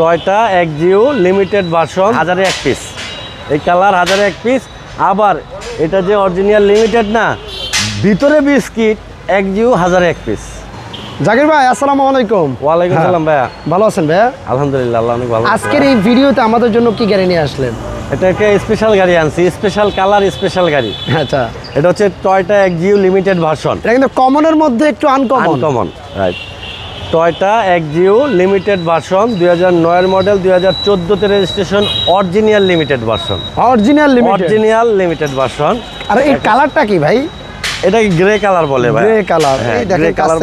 Toyota এক Jio limited version হাজারে এক পিস। এই কালার হাজারে এক পিস। আবার এটা যে অরিজিনাল লিমিটেড না ভিতরে বিস্কিট এক জিও হাজারে এক পিস। জাকির ভাই আসসালামু আলাইকুম। ওয়ালাইকুম হ্যাঁ। সালাম ভাইয়া। ভালো আছেন ভাইয়া? আলহামদুলিল্লাহ আল্লাহ অনেক ভালো আজকের এই ভিডিওতে আমাদের জন্য কি গাড়ি নিয়ে আসলেন? এটা একটা স্পেশাল গাড়ি আনছি স্পেশাল কালার স্পেশাল গাড়ি। আচ্ছা। এটা হচ্ছে টয়টা এক জিও লিমিটেড ভার্সন। এটা কিন্তু কমনের মধ্যে একটু আনকমন আনকমন রাইট টয়টা এক জিও লিমিটেড ভার্সন দুই হাজার নয়ের মডেল দুই হাজার চোদ্দোতে registration original limited version. Original original limited version. আর এই কালারটা কি ভাই? এটা গ্রে কালার বলে ভাই? Grey colour. হ্যাঁ,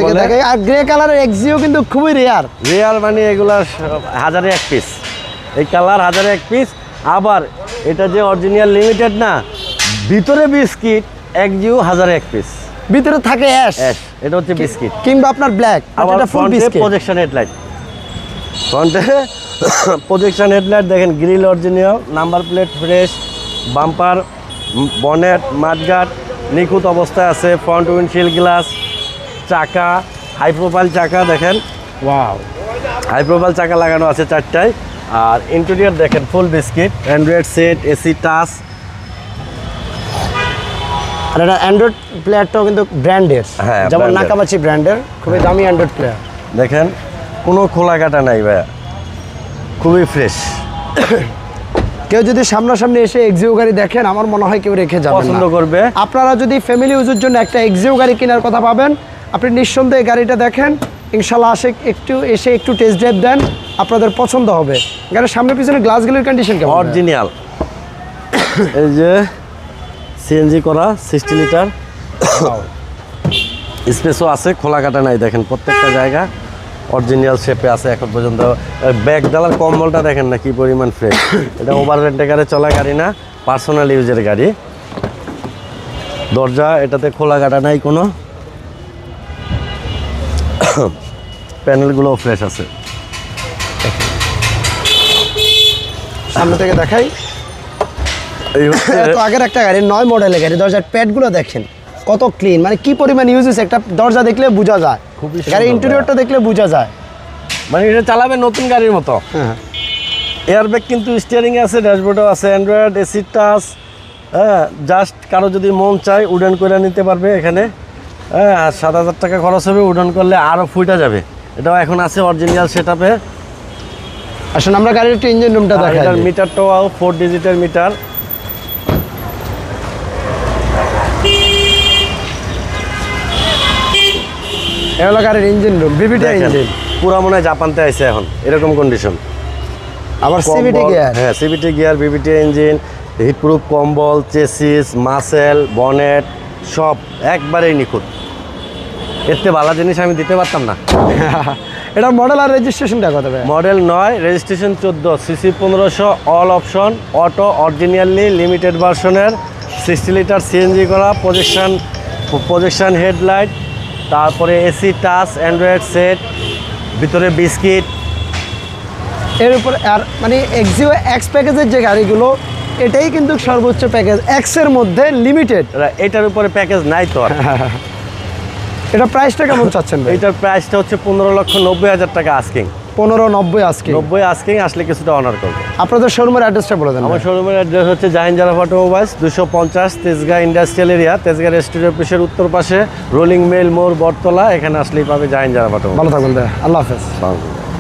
বলে। আর গ্রে কালারের এক্সিও কিন্তু খুবই রেয়ার রিয়াল মানে এগুলা হাজারে এক পিস এই কালার হাজারে এক পিস আবার এটা যে অরিজিনাল লিমিটেড না ভিতরে বিস্কিট এক জিও হাজারে এক পিস ভিতরে থাকে অ্যাশ এটা হচ্ছে বিস্কিট। কিংবা আপনার ব্ল্যাক এটা ফুল বিস্কিট প্রজেকশন হেডলাইট ফ্রন্টে প্রজেকশন হেডলাইট দেখেন grill original number plate fresh bumper bonnet মাঠগাট নিখুঁত অবস্থায় আছে ফ্রন্ট উইন্ডশিল্ড গ্লাস চাকা হাই প্রোফাইল চাকা দেখেন। ওয়াও হাই প্রোফাইল চাকা লাগানো আছে চারটায়। আর ইন্টেরিয়র দেখেন full biscuit Android set AC touch আর এটা অ্যান্ড্রয়েড প্লেয়ারটাও কিন্তু ব্র্যান্ডের হ্যাঁ, যেমন নাকামাচি ব্র্যান্ডের খুবই দামি অ্যান্ড্রয়েড প্লেয়ার দেখেন কোনো খোলা কাটা নাই ভাইয়া। খুবই ফ্রেশ কেউ যদি সামনাসামনি এসে এক্সিও গাড়ি দেখেন আমার মনে হয় কেউ রেখে যাবে পছন্দ করবে। আপনারা যদি ফ্যামিলি ইউজের জন্য একটা এক্সিও গাড়ি কেনার কথা ভাবেন আপনি নিঃসন্দেহে গাড়িটা দেখেন। ইনশাল্লাহ আসে একটু এসে একটু টেস্ট ড্রাইভ দেন আপনাদের পছন্দ হবে। গাড়ির সামনে পিছনে গ্লাসগুলোর কন্ডিশন কেমন? অরিজিনাল এই যে সিএনজি করা সিক্সটি লিটার। স্পেসও আছে খোলা কাটা নাই দেখেন প্রত্যেকটা জায়গা অরিজিনাল শেপে আছে এখন পর্যন্ত। ব্যাগ ডালার কম্বলটা দেখেন না কি পরিমাণ ফ্রেশ এটা ওভার রেন্টেকারে চলা গাড়ি না পার্সোনাল ইউজের গাড়ি। দরজা এটাতে খোলা কাটা নাই কোনো। প্যানেলগুলোও ফ্রেশ আছে। সামনে থেকে দেখাই। এত আগের একটা গাড়ি নয় মডেলের গাড়ি দরজার প্যাডগুলো দেখেন কত ক্লিন মানে কি পরিমাণ ইউজ হয়েছে একটা দরজা দেখলে বোঝা যায় খুবই গাড়ির ইন্টেরিয়রটা দেখলে বোঝা যায়। মানে এটা চালাবে নতুন গাড়ির মতো। হ্যাঁ। এয়ারব্যাগ কিন্তু স্টিয়ারিং আছে ড্যাশবোর্ডও আছে অ্যান্ড্রয়েড এসি টাচ হ্যাঁ জাস্ট কারও যদি মন চায় উডান করে নিতে পারবে এখানে হ্যাঁ আর সাত হাজার টাকা খরচ হবে উডান করলে আরও ফুইটা যাবে। এটাও এখন আছে অরিজিনাল সেট আপে আসলে আমরা গাড়ির একটু ইঞ্জিন রুমটা দেখাই। মিটারটাও ফোর ডিজিটের মিটার এ হলো গাড়ির ইঞ্জিন রুম বিবিটি ইঞ্জিন পুরা মনে হয় জাপানতে আছে এখন এরকম কন্ডিশন আবার সিবিটি গিয়ার হ্যাঁ CBT gear BBT engine heatproof কম্বল চেসিস মাসেল বনেট সব একবারেই নিখুঁত। থেকে ভালো জিনিস আমি দিতে পারতাম না। এটা মডেল আর রেজিস্ট্রেশনটা কত মডেল নয় রেজিস্ট্রেশন চোদ্দ সিসি পনেরোশো all option auto originally limited ভার্সনের সিক্সটি লিটার সিএনজি করা প্রজেকশন প্রজেকশন হেডলাইট তারপরে এসি টাচ অ্যান্ড্রয়েড সেট ভিতরে বিস্কিট। এর উপর আর মানে এক্সিও এক্স প্যাকেজের যে গাড়িগুলো এটাই কিন্তু সর্বোচ্চ প্যাকেজ এক্সের মধ্যে লিমিটেড এটার উপরে প্যাকেজ নাই তো এটা প্রাইসটা কেমন চাচ্ছেন এটার প্রাইসটা হচ্ছে পনেরো লক্ষ নব্বই হাজার টাকা আস্কিং পনেরো নব্বই আজকে নব্বই আজকেই আসলে কিছুটা অনার করব। আপনাদের শোরুমের অ্যাড্রেসটা বলে দেন আমার শোরুমের অ্যাড্রেস হচ্ছে জাহিন জালাফ অটোমোবাইলস দুশো পঞ্চাশ Tejgaon industrial area Tejgaon restaurant অফিসের উত্তর পাশে রোলিং মেল মোড় বটতলা এখানে আসলেই পাবে জাহিন জালাফ অটোমোবাইল ভালো থাকবেন আল্লাহ হাফেজ।